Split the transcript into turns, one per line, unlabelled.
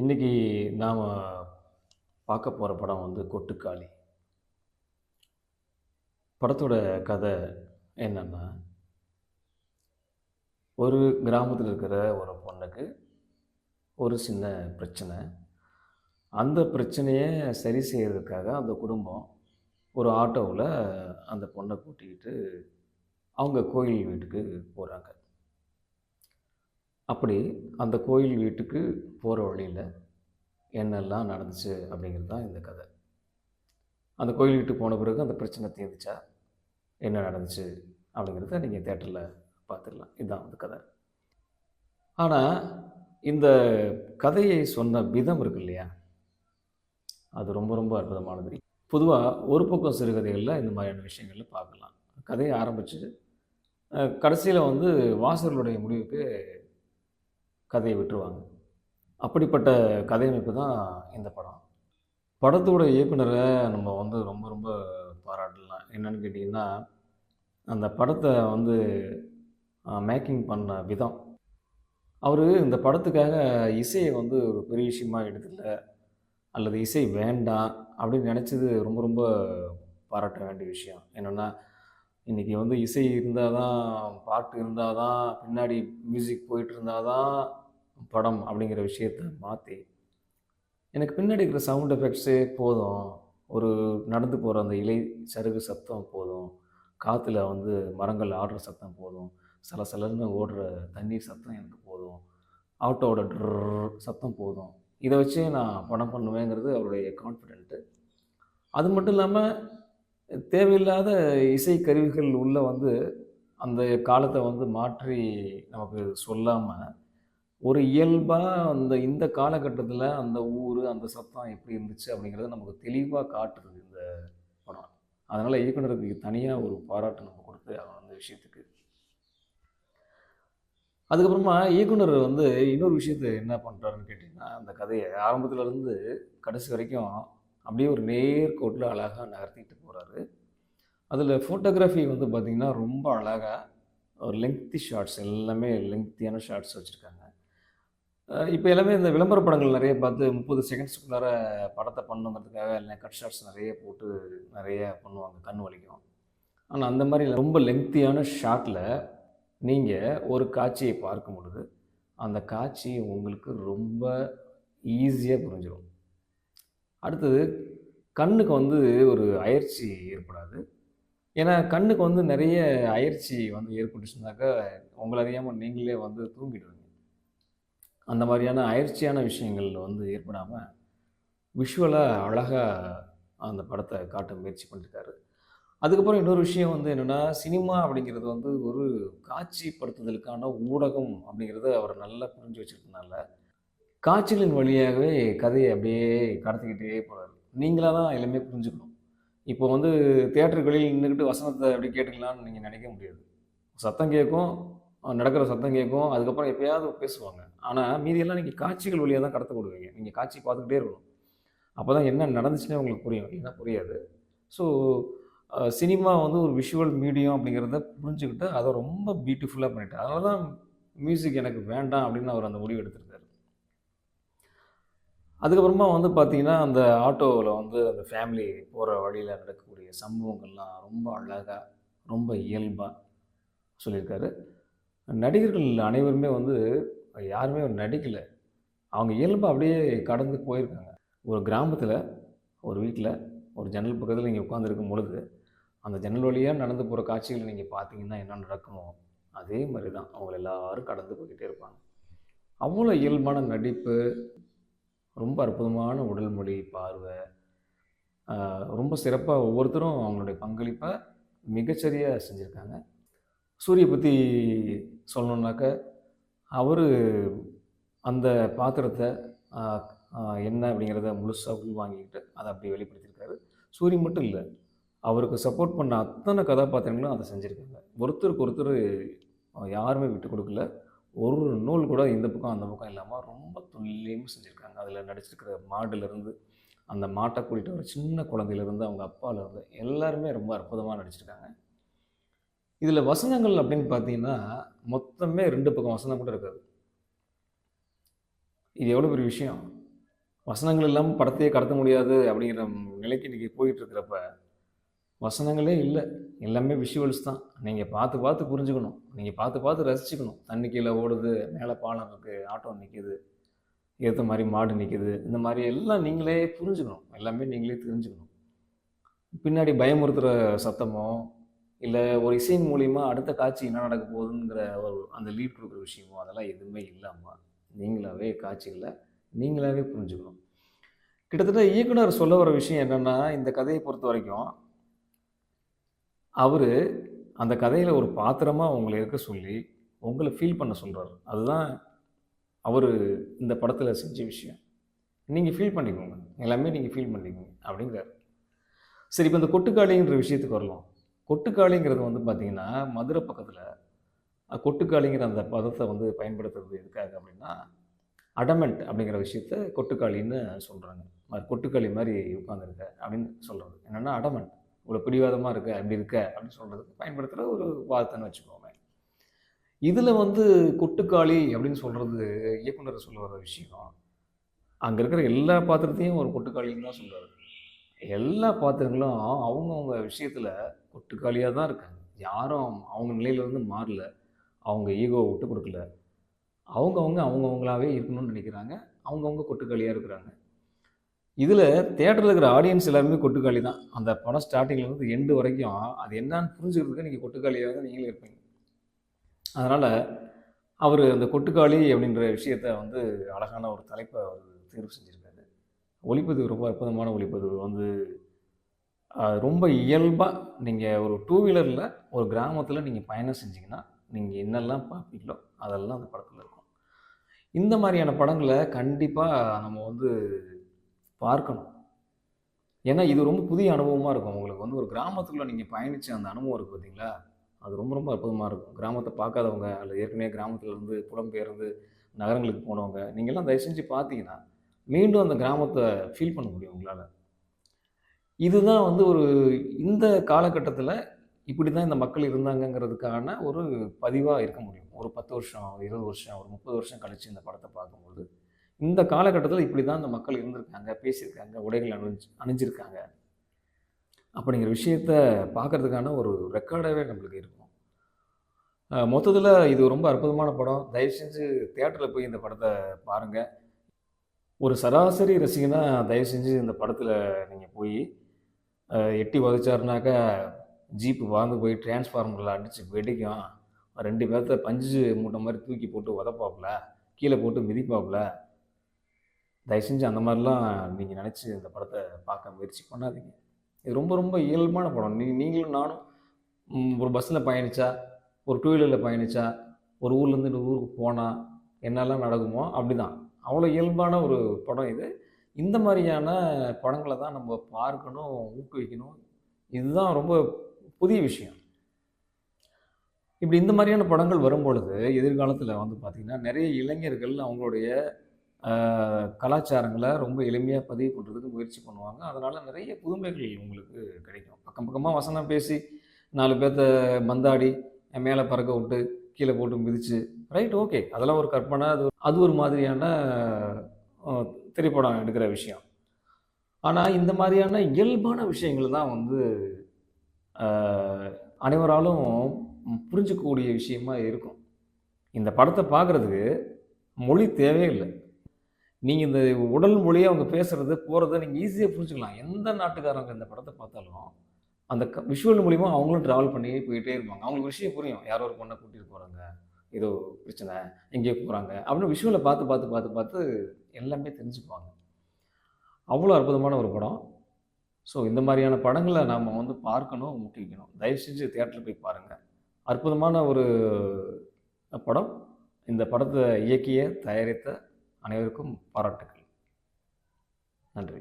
இன்றைக்கி நாம் பார்க்க போகிற படம் வந்து கொட்டுக்காளி. படத்தோட கதை என்னென்னா ஒரு கிராமத்தில் இருக்கிற ஒரு பொண்ணுக்கு ஒரு சின்ன பிரச்சனை. அந்த பிரச்சனையை சரி செய்கிறதுக்காக அந்த குடும்பம் ஒரு ஆட்டோவில் அந்த பொண்ணை கூட்டிக்கிட்டு அவங்க கோயில் வீட்டுக்கு போகிறாங்க அப்படி அந்த கோயில் வீட்டுக்கு போகிற வழியில் என்னெல்லாம் நடந்துச்சு அப்படிங்கிறது தான் இந்த கதை. அந்த கோயில் வீட்டுக்கு போன பிறகு அந்த பிரச்சனை தீர்ந்துச்சா? என்ன நடந்துச்சு அப்படிங்கிறத நீங்கள் தேட்டரில் பார்த்துடலாம் இதுதான் அந்த கதை. ஆனால் இந்த கதையை சொன்ன விதம் இருக்கு இல்லையா? அது ரொம்ப ரொம்ப அற்புதமானது. பொதுவாக ஒரு பக்கம் சிறுகதைகளில் இந்த மாதிரியான விஷயங்களில் பார்க்கலாம். கதையை ஆரம்பித்து கடைசியில் வந்து வாசகர்களுடைய முடிவுக்கு கதையை விட்டுருவாங்க. அப்படிப்பட்ட கதையமைப்பு தான் இந்த படம். படத்தோட இயக்குனரை நம்ம வந்து ரொம்ப ரொம்ப பாராட்டலாம். என்னென்னு கேட்டிங்கன்னா அந்த படத்தை வந்து மேக்கிங் பண்ண விதம். அவர் இந்த படத்துக்காக இசையை வந்து ஒரு பெரிய விஷயமா எடுக்கல. அல்லது இசை வேண்டாம் அப்படின்னு நினச்சது ரொம்ப ரொம்ப பாராட்ட வேண்டிய விஷயம். என்னென்னா இன்றைக்கி வந்து இசை இருந்தால் தான் பாட்டு இருந்தால் தான் பின்னாடி மியூசிக் போயிட்டு இருந்தால் தான் படம் அப்படிங்கிற விஷயத்த மாற்றி எனக்கு பின்னாடி இருக்கிற சவுண்ட் எஃபெக்ட்ஸே போதும். ஒரு நடந்து போகிற அந்த இலை சருகு சத்தம் போதும். காற்றுல வந்து மரங்கள் ஆடுற சத்தம் போதும். சில சிலர்னு ஓடுற தண்ணீர் சத்தம் எனக்கு போதும். ஆட்டோட ட்ரர் சத்தம் போதும். இதை வச்சே நான் படம் பண்ணுவேங்கிறது அவருடைய கான்ஃபிடென்ட்டு அது மட்டும் இல்லாமல் தேவையில்லாத இசை கருவிகள் உள்ளே வந்து அந்த காலத்தை வந்து மாற்றி நமக்கு சொல்லாமல் ஒரு இயல்பாக அந்த இந்த காலகட்டத்தில் அந்த ஊர் அந்த சத்தம் எப்படி இருந்துச்சு அப்படிங்கிறத நமக்கு தெளிவாக காட்டுறது இந்த படம். அதனால் இயக்குனருக்கு தனியாக ஒரு பாராட்டு நம்ம கொடுத்து அந்த விஷயத்துக்கு. அதுக்கப்புறமா இயக்குனர் வந்து இன்னொரு விஷயத்தை என்ன பண்ணுறாருன்னு கேட்டிங்கன்னா அந்த கதையை ஆரம்பத்துலேருந்து கடைசி வரைக்கும் அப்படியே ஒரு நேர்கோட்டில் அழகாக நகர்த்திட்டு போகிறாரு அதில் ஃபோட்டோகிராஃபி வந்து பார்த்திங்கன்னா ரொம்ப அழகாக ஒரு லெங்க்தி ஷார்ட்ஸ் எல்லாமே லெங்க்தியான ஷார்ட்ஸ் வச்சுருக்காங்க. இப்போ எல்லாமே இந்த விளம்பர படங்கள் நிறைய பார்த்து முப்பது செகண்ட்ஸுக்குள்ளார படத்தை பண்ணுங்கிறதுக்காக இல்லை கட் ஷார்ட்ஸ் நிறைய போட்டு நிறைய பண்ணுவாங்க கண் வலிக்கும். ஆனால் அந்த மாதிரி ரொம்ப லெங்க்த்தியான ஷார்ட்டில் நீங்கள் ஒரு காட்சியை பார்க்கும் பொழுது அந்த காட்சி உங்களுக்கு ரொம்ப ஈஸியாக புரிஞ்சிடும் அடுத்தது கண்ணுக்கு வந்து ஒரு அயற்சி ஏற்படாது. ஏன்னா கண்ணுக்கு வந்து நிறைய அயற்சி வந்து ஏற்பட்டுச்சுனாக்கா உங்களை அறியாமல் நீங்களே வந்து தூங்கிடுவீங்க. அந்த மாதிரியான அயற்சியான விஷயங்கள் வந்து ஏற்படாமல் விஷுவலாக அழகாக அந்த படத்தை காட்ட முயற்சி பண்ணியிருக்காரு அதுக்கப்புறம் இன்னொரு விஷயம் வந்து என்னென்னா சினிமா அப்படிங்கிறது வந்து ஒரு காட்சிப்படுத்துதலுக்கான ஊடகம் அப்படிங்கிறத அவர் நல்லா புரிஞ்சு வச்சுருக்கனால காட்சிகளின் வழியாகவே கதையை அப்படியே கடத்திக்கிட்டே போகிறார் நீங்களாக தான் எல்லாமே புரிஞ்சுக்கணும். இப்போ வந்து தேட்டர்களில் நின்றுக்கிட்டு வசனத்தை அப்படி கேட்டுக்கலாம்னு நீங்கள் நினைக்க முடியாது. சத்தம் கேட்கும் நடக்கிற சத்தம் கேட்கும் அதுக்கப்புறம் எப்பயாவது பேசுவாங்க. ஆனால் மீதியெல்லாம் நீங்கள் காட்சிகள் வழியாக தான் கடத்த கொடுக்குறீங்க நீங்கள் காட்சி பார்த்துக்கிட்டே இருக்கணும். அப்போ தான் என்ன நடந்துச்சுன்னே உங்களுக்கு புரியும். இல்லைன்னா புரியாது. ஸோ சினிமா வந்து ஒரு விஷுவல் மீடியம் அப்படிங்கிறத புரிஞ்சுக்கிட்டு அதை ரொம்ப பியூட்டிஃபுல்லாக பண்ணிட்டேன் அதனால தான் மியூசிக் எனக்கு வேண்டாம் அப்படின்னு அவர் அந்த முடிவு எடுத்திருந்தார் அதுக்கப்புறமா வந்து பார்த்திங்கன்னா அந்த ஆட்டோவில் வந்து அந்த ஃபேமிலி போகிற வழியில் நடக்கக்கூடிய சம்பவங்கள்லாம் ரொம்ப அழகாக ரொம்ப இயல்பாக சொல்லியிருக்காரு. நடிகர்கள் அனைவருமே வந்து யாருமே ஒரு நடிக்கலை. அவங்க இயல்பாக அப்படியே கடந்து போயிருக்காங்க. ஒரு கிராமத்தில் ஒரு வீட்டில் ஒரு ஜன்னல் பக்கத்தில் நீங்கள் உட்காந்துருக்கும் பொழுது அந்த ஜன்னல் வழியாக நடந்து போகிற காட்சிகளை நீங்கள் பார்த்தீங்கன்னா என்ன நடக்குமோ அதே மாதிரி தான் அவங்க எல்லோரும் கடந்து போய்கிட்டே இருப்பாங்க. அவ்வளோ இயல்பான நடிப்பு ரொம்ப அற்புதமான உடல் மொழி பார்வை ரொம்ப சிறப்பாக ஒவ்வொருத்தரும் அவங்களுடைய பங்களிப்பை மிகச்சரியாக செஞ்சுருக்காங்க. சூரிய பற்றி சொல்லணுன்னாக்க அவர் அந்த பாத்திரத்தை என்ன அப்படிங்கிறத முழுசாக உள்வாங்கிக்கிட்டு அதை அப்படி வெளிப்படுத்தியிருக்காரு. சூரியன் மட்டும் இல்லை அவருக்கு சப்போர்ட் பண்ண அத்தனை கதாபாத்திரங்களும் அதை செஞ்சுருக்காங்க. ஒருத்தருக்கு ஒருத்தர் யாருமே விட்டு கொடுக்கல. ஒரு நூல் கூட இந்த பக்கம் அந்த பக்கம் இல்லாமல் ரொம்ப துல்லியமாக செஞ்சுருக்காங்க. அதில் நடிச்சிருக்கிற மாடுலேருந்து அந்த மாட்டை கூட்டிகிட்டு ஒரு சின்ன குழந்தையிலேருந்து அவங்க அப்பாவிலேருந்து எல்லாருமே ரொம்ப அற்புதமாக நடிச்சிருக்காங்க. இதில் வசனங்கள் அப்படின்னு பார்த்தீங்கன்னா மொத்தமே ரெண்டு பக்கம் வசனம் கூட இருக்காது. இது எவ்வளோ பெரிய விஷயம்? வசனங்கள் இல்லாமல் படத்தையே கடத்த முடியாது அப்படிங்கிற நிலைக்கு இன்றைக்கி போயிட்டு இருக்கிறப்ப வசனங்களே இல்லை. எல்லாமே விஷுவல்ஸ் தான். நீங்கள் பார்த்து பார்த்து புரிஞ்சுக்கணும். நீங்கள் பார்த்து பார்த்து ரசிச்சுக்கணும். தண்ணி கீழே ஓடுது மேலே பாலம் இருக்குது ஆட்டோ நிற்கிது ஏற்ற மாதிரி மாடு நிற்கிது இந்த மாதிரி எல்லாம் நீங்களே புரிஞ்சுக்கணும். எல்லாமே நீங்களே தெரிஞ்சுக்கணும். பின்னாடி பயமுறுத்துகிற சத்தமோ இல்லை ஒரு இசையின் மூலிமா அடுத்த காட்சி என்ன நடக்க போகுதுங்கிற ஒரு அந்த லீட் கொடுக்குற விஷயமோ அதெல்லாம் எதுவுமே இல்லாமல் நீங்களாவே காட்சிகளை நீங்களாவே புரிஞ்சுக்கணும். கிட்டத்தட்ட இயக்குனர் சொல்ல வர விஷயம் என்னென்னா இந்த கதையை பொறுத்த வரைக்கும் அவர் அந்த கதையில் ஒரு பாத்திரமாக உங்களை இருக்க சொல்லி உங்களை ஃபீல் பண்ண சொல்கிறார் அதுதான் அவர் இந்த படத்தில் செஞ்ச விஷயம். நீங்கள் ஃபீல் பண்ணிக்கோங்க. எல்லாமே நீங்கள் ஃபீல் பண்ணிக்கோங்க அப்படிங்கிறார். சரி இப்போ இந்த கொட்டுக்காளின்ற விஷயத்துக்கு வரலாம். கொட்டுக்காளிங்கிறது வந்து பார்த்திங்கன்னா மதுரை பக்கத்தில் கொட்டுக்காளிங்கிற அந்த பதத்தை வந்து பயன்படுத்துறது எதுக்காக அப்படின்னா அடமெண்ட் அப்படிங்கிற விஷயத்த கொட்டுக்காளின்னு சொல்கிறாங்க மாதிரி கொட்டுக்காளி மாதிரி உட்காந்துருக்க அப்படின்னு சொல்கிறது என்னென்னா அடமெண்ட். இவ்வளோ பிடிவாதமாக இருக்க அப்படி இருக்க அப்படின்னு சொல்கிறதுக்கு பயன்படுத்துகிற ஒரு வார்த்தைன்னு வச்சுக்கோங்க இதில் வந்து கொட்டுக்காளி அப்படின்னு சொல்கிறது இயக்குனர் சொல்ல வர விஷயம். அங்கே இருக்கிற எல்லா பாத்திரத்தையும் ஒரு கொட்டுக்காளின்னு தான் சொல்கிறாரு எல்லா பாத்திரங்களும் அவங்கவுங்க விஷயத்தில் கொட்டுக்காளியாக தான் இருக்காங்க. யாரும் அவங்க நிலையிலேருந்து மாறல. அவங்க ஈகோவை விட்டு கொடுக்கல. அவங்கவுங்க அவங்கவுங்களாவே இருக்கணும்னு நினைக்கிறாங்க. அவங்கவுங்க கொட்டுக்காளியாக இருக்கிறாங்க. இதில் தேட்டரில் இருக்கிற ஆடியன்ஸ் எல்லாருமே கொட்டுக்காளி தான். அந்த படம் ஸ்டார்டிங்லேருந்து எண்டு வரைக்கும் அது என்னன்னு புரிஞ்சுக்கிறதுக்கு நீங்கள் கொட்டுக்காளியாக தான் நீங்களே இருப்பீங்க. அதனால் அவர் அந்த கொட்டுக்காளி அப்படின்ற விஷயத்த வந்து அழகான ஒரு தலைப்பை அவர் தேர்வு செஞ்சுருக்காரு. ஒளிப்பதிவு ரொம்ப அற்புதமான ஒளிப்பதிவு. வந்து ரொம்ப இயல்பாக நீங்கள் ஒரு டூ வீலரில் ஒரு கிராமத்தில் நீங்கள் பயணம் செஞ்சிங்கன்னா நீங்கள் என்னெல்லாம் பார்ப்பீங்களோ அதெல்லாம் அந்த படத்தில் இருக்கும். இந்த மாதிரியான படங்களை கண்டிப்பாக நம்ம வந்து பார்க்கணும். ஏன்னா இது ரொம்ப புதிய அனுபவமாக இருக்கும். உங்களுக்கு வந்து ஒரு கிராமத்துக்குள்ளே நீங்கள் பயணித்த அந்த அனுபவம் இருக்குது பார்த்தீங்களா அது ரொம்ப ரொம்ப அற்புதமாக இருக்கும். கிராமத்தை பார்க்காதவங்க அல்லது ஏற்கனவே கிராமத்தில் இருந்து புலம்பெயர்ந்து நகரங்களுக்கு போனவங்க நீங்கள்லாம் தயவு செஞ்சு பார்த்தீங்கன்னா மீண்டும் அந்த கிராமத்தை ஃபீல் பண்ண முடியும் உங்களால். இதுதான் வந்து ஒரு இந்த காலகட்டத்தில் இப்படி தான் இந்த மக்கள் இருந்தாங்கங்கிறதுக்கான ஒரு பதிவாக இருக்க முடியும். ஒரு பத்து வருஷம் இருபது வருஷம் ஒரு முப்பது வருஷம் கழித்து இந்த படத்தை பார்க்கும்போது. இந்த காலகட்டத்தில் இப்படி தான் இந்த மக்கள் இருந்திருக்காங்க பேசியிருக்காங்க உடைகள் அணிஞ்சு அணிஞ்சிருக்காங்க. அப்படிங்கிற விஷயத்த பார்க்குறதுக்கான ஒரு ரெக்கார்டாகவே நம்மளுக்கு இருக்கும். மொத்தத்தில் இது ரொம்ப அற்புதமான படம். தயவு செஞ்சு தேட்டரில் போய் இந்த படத்தை பாருங்கள் ஒரு சராசரி ரசிகனாக தயவு செஞ்சு இந்த படத்தில் நீங்கள் போய் எட்டி உதச்சாருனாக்கா ஜீப்பு வாழ்ந்து போய் டிரான்ஸ்ஃபார்மரில் அடித்து வெடிக்கும். ரெண்டு பேர்த்த பஞ்சு மூட்டை மாதிரி தூக்கி போட்டு உதப்பாப்புல கீழே போட்டு மிதிப்பாப்புல தயவு செஞ்சு அந்த மாதிரிலாம் நீங்கள் நினச்சி இந்த படத்தை பார்க்க முயற்சி பண்ணாதீங்க. இது ரொம்ப ரொம்ப இயல்பான படம். நீ நீங்களும் நானும் ஒரு பஸ்ஸில் பயணித்தா ஒரு டூ வீலரில் பயணித்தா ஒரு ஊர்லேருந்து இன்னொரு ஊருக்கு போனால் என்னெல்லாம் நடக்குமோ அப்படி தான் அவ்வளோ இயல்பான ஒரு படம் இது. இந்த மாதிரியான படங்களை தான் நம்ம பார்க்கணும் ஊக்குவிக்கணும். இதுதான் ரொம்ப புதிய விஷயம். இப்படி இந்த மாதிரியான படங்கள் வரும்பொழுது எதிர்காலத்தில் வந்து பார்த்திங்கன்னா நிறைய இளைஞர்கள் அவங்களுடைய கலாச்சாரங்களை ரொம்ப எளிமையாக பதிவு பண்ணுறதுக்கு முயற்சி பண்ணுவாங்க. அதனால் நிறைய புதுமைகள் உங்களுக்கு கிடைக்கும். பக்கம் பக்கமாக வசனம் பேசி நாலு பேர்த்த மந்தாடி மேலே பறக்க விட்டு கீழே போட்டு மிதித்து ரைட் ஓகே அதெல்லாம் ஒரு கற்பனை அது அது ஒரு மாதிரியான திரைப்படம் எடுக்கிற விஷயம். ஆனால் இந்த மாதிரியான இயல்பான விஷயங்கள் தான் வந்து அனைவராலும் புரிஞ்சிக்கக்கூடிய விஷயமா இருக்கும். இந்த படத்தை பார்க்குறதுக்கு மொழி தேவையில்லை. நீங்கள் இந்த உடல் மொழியை அவங்க பேசுகிறது போகிறத நீங்கள் ஈஸியாக புரிஞ்சுக்கலாம். எந்த நாட்டுக்காரங்க இந்த படத்தை பார்த்தாலும் அந்த க விஷுவல் மூலிமா அவங்களும் ட்ராவல் பண்ணி போயிட்டே இருப்பாங்க. அவங்களுக்கு விஷயம் புரியும். யாரோ ஒரு பொண்ணை கூட்டிகிட்டு போகிறாங்க ஏதோ பிரச்சனை. எங்கேயோ போகிறாங்க அப்படின்னு விஷுவலை பார்த்து பார்த்து பார்த்து பார்த்து எல்லாமே தெரிஞ்சுக்குவாங்க. அவ்வளோ அற்புதமான ஒரு படம். ஸோ இந்த மாதிரியான படங்களை நாம் வந்து பார்க்கணும் ஊக்குவிக்கணும். தயவு செஞ்சு தேட்டரில் போய் பாருங்கள் அற்புதமான ஒரு படம். இந்த படத்தை இயக்கிய தயாரித்த அனைவருக்கும் பாராட்டுக்கள். நன்றி.